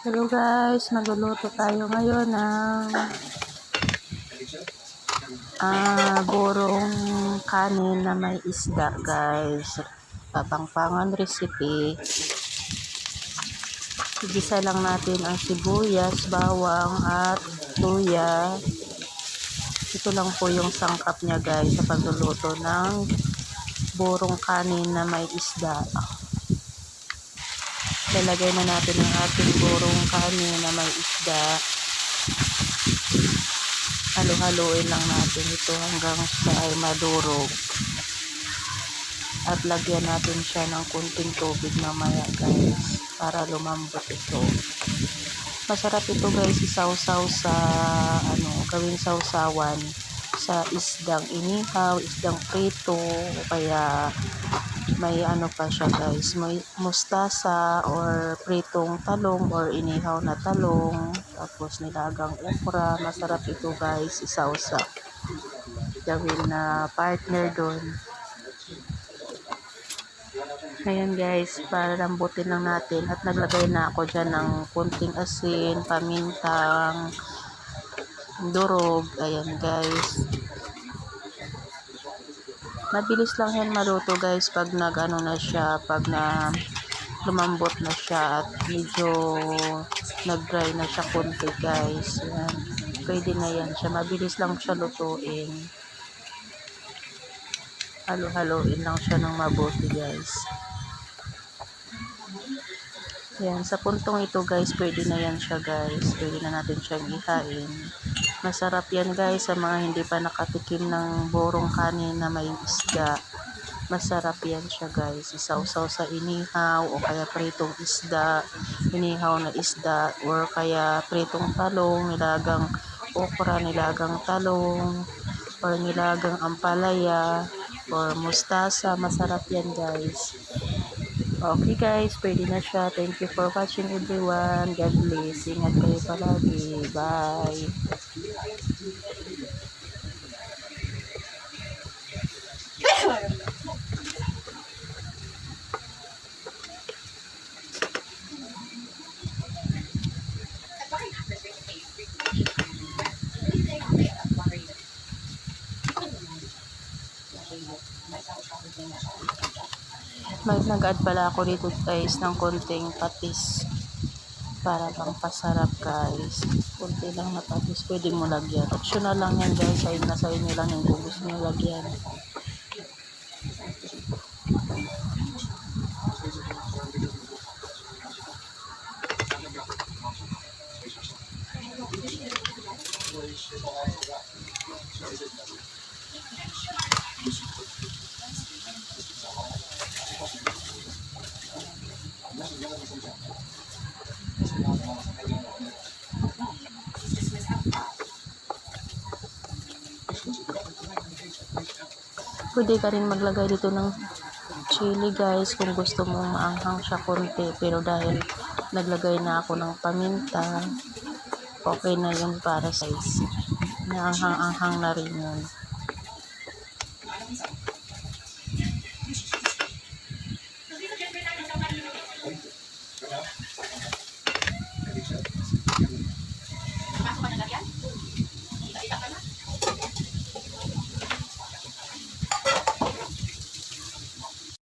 Hello guys, magluluto tayo ngayon ng ah, burong kanin na may isda guys. Papangpangan recipe. Igisa lang natin ang sibuyas, bawang at luya. Ito lang po yung sangkap niya guys sa pagluluto ng burong kanin na may isda. Lalagay na natin ang ating burong kanin na may isda. Halo-haloin lang natin ito hanggang sa ay madurog. At lagyan natin siya ng kunting tubig mamaya guys para lumambot ito. Masarap ito guys isaw-saw sa ano, gawing sausawan sa isdang inihaw, isdang prito, o kaya may ano pa siya guys, may mustasa or pritong talong or inihaw na talong, tapos nilagang okra, masarap ito guys, isawsa. Gawin na partner doon. Ngayon guys, para lambutin lang natin at naglagay na ako dyan ng kunting asin, pamintang, durog, ayan guys. Mabilis lang yan maluto guys pag nag ano na siya, pag na lumambot na siya at medyo nag-dry na siya konti guys. Yan. Pwede na yan siya. Mabilis lang siya lutuin. Halo-haloin lang siya ng mabuti guys. Yan, sa puntong ito guys, pwede na yan siya guys. Pwede na natin siyang ihain. Masarap yan guys sa mga hindi pa nakatikim ng borong kanin na may isda. Masarap yan siya guys. Isawsaw sa inihaw o kaya pritong isda, inihaw na isda or kaya pritong talong, nilagang okra, nilagang talong or nilagang ampalaya or mustasa. Masarap yan guys. Okay guys, pwede na siya. Thank you for watching everyone. God bless. Ingat kayo palagi. Bye. Mag nag-add pala ako dito guys ng konting patis para pang pasarap guys. Kunti lang na patis pwede mo lagyan. Optional lang yan guys. Ay nasa inyo lang yung kung gusto nyo lagyan. Pwede ka rin maglagay dito ng chili guys kung gusto mo maanghang siya konti. Pero dahil naglagay na ako ng paminta, okay na yun para is. Naanghang-anghang na rin yun.